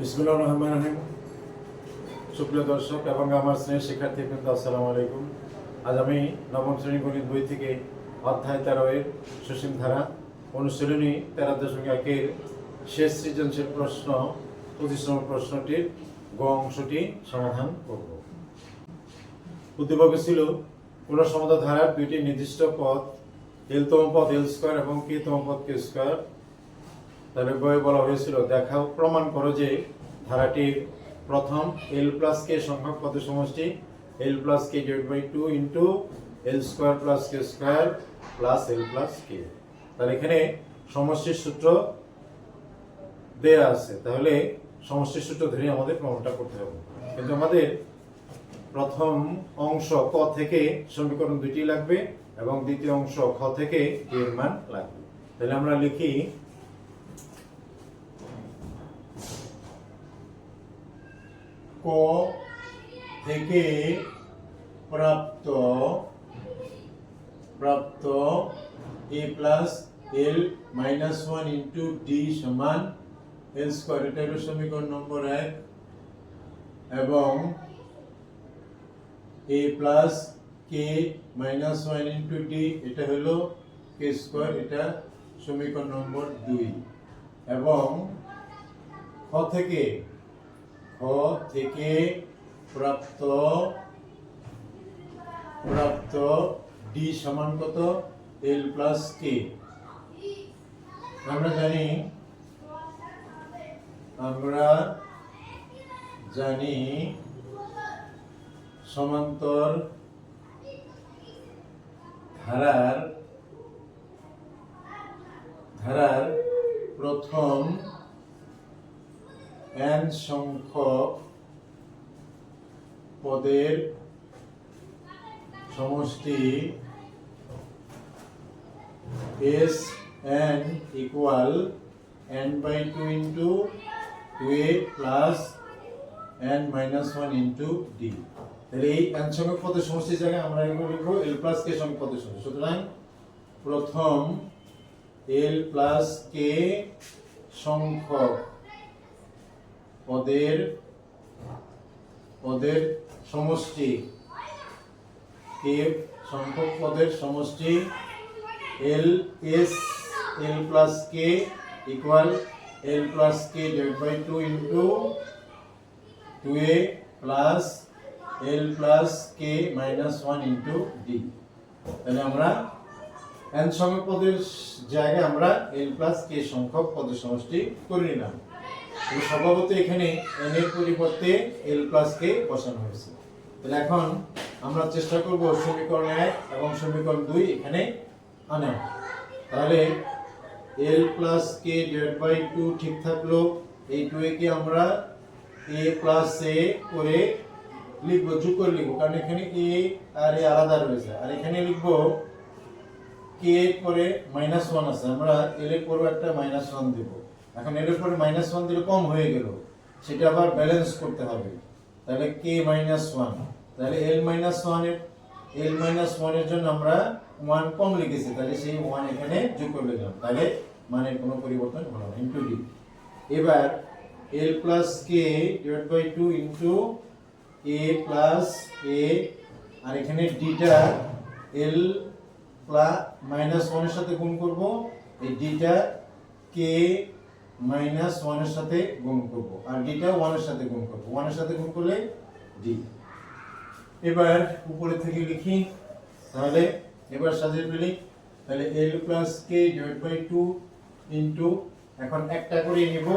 বিসমুল্লাহ রহমান রহিম। সুপ্রিয় দর্শক এবং আমার স্নেহ শিক্ষার্থী বৃন্দ, আসসালামু আলাইকুম। আজ আমি নবম শ্রেণি গণিত বই থেকে অধ্যায় তেরো এর সুসীম ধারা অনুশীলনী তেরো দশমিক একের শেষ সৃজনশীল প্রশ্ন নম্বর প্রশ্নটির গ অংশটি সমাধান করব। উদ্দীপক ছিল কোন সমাধান ধারার দুইটি নির্দিষ্ট পদ এল তম পদ এল স্কোয়ার এবং কে তম পদ কে স্কোয়ার। তাহলে বইয়ে বলা হয়েছিল, দেখাও, প্রমাণ করো যে ধারাটির প্রথম এল প্লাস কে সংখ্যক পদের সমষ্টি? L plus K divide by two into L square plus K square plus L plus K তাহলে এখানে সমষ্টির সূত্র দেয়া আছে। তাহলে সমষ্টির সূত্র ধরে আমাদের প্রমাণটা করতে হবে। কিন্তু আমাদের প্রথম অংশ ক থেকে সমীকরণ দুটি লাগবে এবং দ্বিতীয় অংশ খ থেকে এর মান লাগবে। তাহলে আমরা লিখি ক থেকে প্রাপ্ত প্রাপ্ত A plus L minus one into D সমান এল স্কোয়ার এটা হলো সমীকরণ নম্বর এক। এবং A plus K minus one into D এটা হলো কে স্কোয়ার এটা সমীকরণ নম্বর দুই। এবং খ থেকে খ থেকে প্রাপ্ত প্রাপ্ত ডি সমান কত? এল প্লাস কে আমরা জানি আমরা জানি সমান্তর ধারার ধারার প্রথম n সংখ্যক পদের সমষ্টি s n equal n by 2 into 2a plus n minus 1 into D তাহলে এই এন সংখ্যক পদের সমষ্টির জায়গায় আমরা এগুলো লিখব এল প্লাস কে সংখ্যক পদের সমষ্টি। সুতরাং প্রথম এল প্লাস কে সংখ্যক পদের পদের সমষ্টি। কে সংখ্যক পদের সমষ্টি? L S L plus K equal L plus K divide by two into two A plus L plus K minus one into D তাহলে আমরা এন সংখ্যক পদের জায়গায় আমরা এল প্লাস কে সংখ্যক পদের সমষ্টি করে নিলাম। স্বভাবত এখানে n এর পরিবর্তে l প্লাস কে বসানো হয়েছে। তাহলে এখন আমরা চেষ্টা করব সমীকরণ এক এবং সমীকরণ দুই এখানে আনা। তাহলে l plus K divide by two ঠিক থাকল। এই টু কে আমরা এ প্লাস এ করে লিখব, যোগ করে লিখব, কারণ এখানে a আর এ আলাদা রয়েছে। আর এখানে লিখব কে এর পরে মাইনাস ওয়ান আছে। আমরা এল এর পরে একটা মাইনাস ওয়ান দেবো। এখন এর উপরে মাইনাস ওয়ান দিলে কম হয়ে গেল। সেটা আবার ব্যালেন্স করতে হবে। তাহলে কে মাইনাস ওয়ান তাহলে এল মাইনাস ওয়ানের এল মাইনাস ওয়ানের জন্য আমরা ওয়ান কম লিখেছি। তাহলে সেই ওয়ান এখানে যোগ করে লিখলাম তাহলে মানের কোনো পরিবর্তন হলো না ইন্টু ডি এবার L plus K divide by two into A plus A আর এখানে ডিটা এল প্লাস মাইনাস ওয়ানের সাথে গুণ করব। এই ডিটা কে মাইনাস ওয়ানের সাথে গুণ করব। আর ডিটা ওয়ানের সাথে গুণ করব। ওয়ানের সাথে গুণ করলে ডি এবার উপরে থেকে লিখি, তাহলে এবার সাজিয়ে ফেলি। তাহলে L plus K divide by two into এখন একটা করে নিব।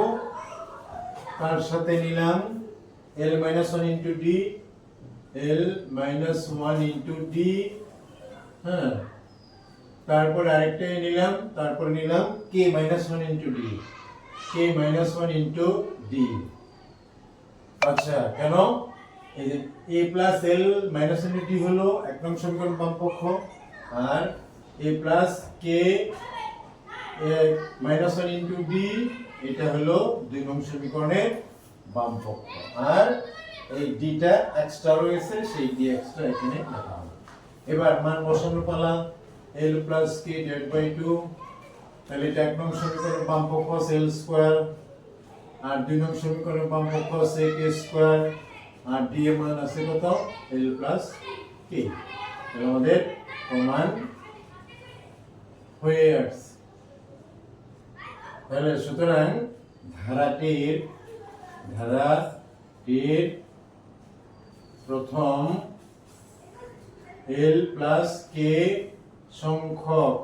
তার সাথে নিলাম L minus one into D L minus one into D হ্যাঁ। তারপর আরেকটা নিলাম, তারপর নিলাম K minus one into D K minus one into D আচ্ছা কেন? এই যে A plus L minus into D হলো, এক নং সমীকরণ বাম পক্ষ আর A plus K minus one into D এটা হলো দুই নং সমীকরণের বাম পক্ষ আর এই ডিটা এক্সট্রা রয়েছে, সেই ডি এক্সট্রা এখানে লেখা হবে। এবার মান বসানো পালা L plus K divide by two তাহলে এটা এক নং সমীকরণ বাম পক্ষ এল স্কোয়ার আর দুই নং সমীকরণের বাম পক্ষ আছে কে স্কোয়ার আর ডি এর মান আছে কত? এল প্লাস কে তাহলে আমাদের প্রমাণ হয়ে আসছে। তাহলে সুতরাং ধারাটির ধারাটির প্রথম এল প্লাস কে সংখ্যক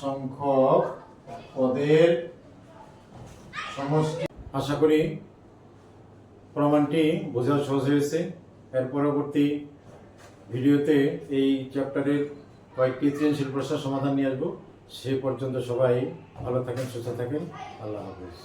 সংখ্যক পদের সমষ্টি। আশা করি প্রমাণটি বোঝা সহজ হয়েছে। এর পরবর্তী ভিডিওতে এই চ্যাপ্টারের কয়েকটি সৃজনশীল প্রশ্নের সমাধান নিয়ে আসব। সে পর্যন্ত সবাই ভালো থাকেন, সুস্থ থাকেন। আল্লাহ হাফিজ।